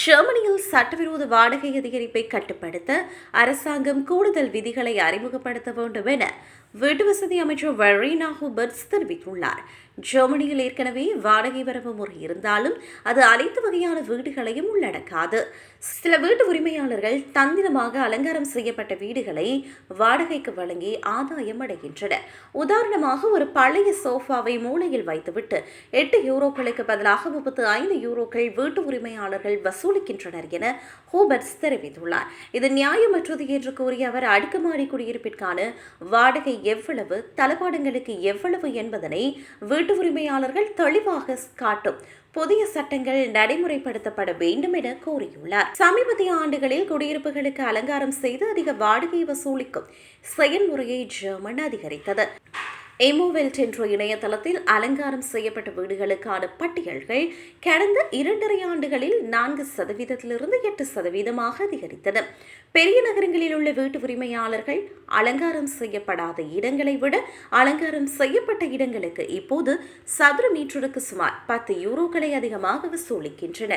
ஜெர்மனியில் சட்டவிரோத வாடகை அதிகரிப்பை கட்டுப்படுத்த அரசாங்கம் கூடுதல் விதிகளை அறிமுகப்படுத்த வேண்டும் என வீட்டு வசதி அமைச்சர் வெரீனா ஹூபர்ட்ஸ் தெரிவித்துள்ளார். ஜெர்மனியில் ஏற்கனவே வாடகை வரவு முறை இருந்தாலும் அது அனைத்து வகையான வீடுகளையும் உள்ளடக்காது. சில வீட்டு உரிமையாளர்கள் தந்திரமாக அலங்காரம் செய்யப்பட்ட வீடுகளை வாடகைக்கு வழங்கி ஆதாயம் அடைகின்றனர். உதாரணமாக ஒரு பழைய சோஃபாவை மூலையில் வைத்துவிட்டு எட்டு யூரோக்களுக்கு பதிலாக முப்பத்து ஐந்து யூரோக்கள் வீட்டு உரிமையாளர்கள் வசூலிக்கின்றனர் என ஹோபர்ட்ஸ் தெரிவித்துள்ளார். இது நியாயமற்றது என்று கூறிய அவர் அடுக்குமாடி குடியிருப்பிற்கான வாடகை எவ்வளவு தளபாடங்களுக்கு எவ்வளவு என்பதனை வீட்டு உரிமையாளர்கள் தெளிவாக காட்டும். புதிய சட்டங்கள் நடைமுறைப்படுத்தப்பட வேண்டும் என கூறியுள்ளார். சமீபத்திய ஆண்டுகளில் குடியிருப்புகளுக்கு அலங்காரம் செய்து அதிக வாடகை வசூலிக்கும் செயல்முறையை ஜெர்மன் அதிகரித்தது. எமோவெல்ட் என்ற இணையதளத்தில் அலங்காரம் செய்யப்பட்ட வீடுகளுக்கான பட்டியல்கள் கடந்த இரண்டரை ஆண்டுகளில் நான்கு சதவீதத்திலிருந்து எட்டு சதவீதமாக அதிகரித்தது. பெரிய நகரங்களில் உள்ள வீட்டு உரிமையாளர்கள் அலங்காரம் செய்யப்படாத இடங்களை விட அலங்காரம் செய்யப்பட்ட இடங்களுக்கு இப்போது சதுர மீட்டருக்கு சுமார் பத்து யூரோக்களை அதிகமாக வசூலிக்கின்றனர்.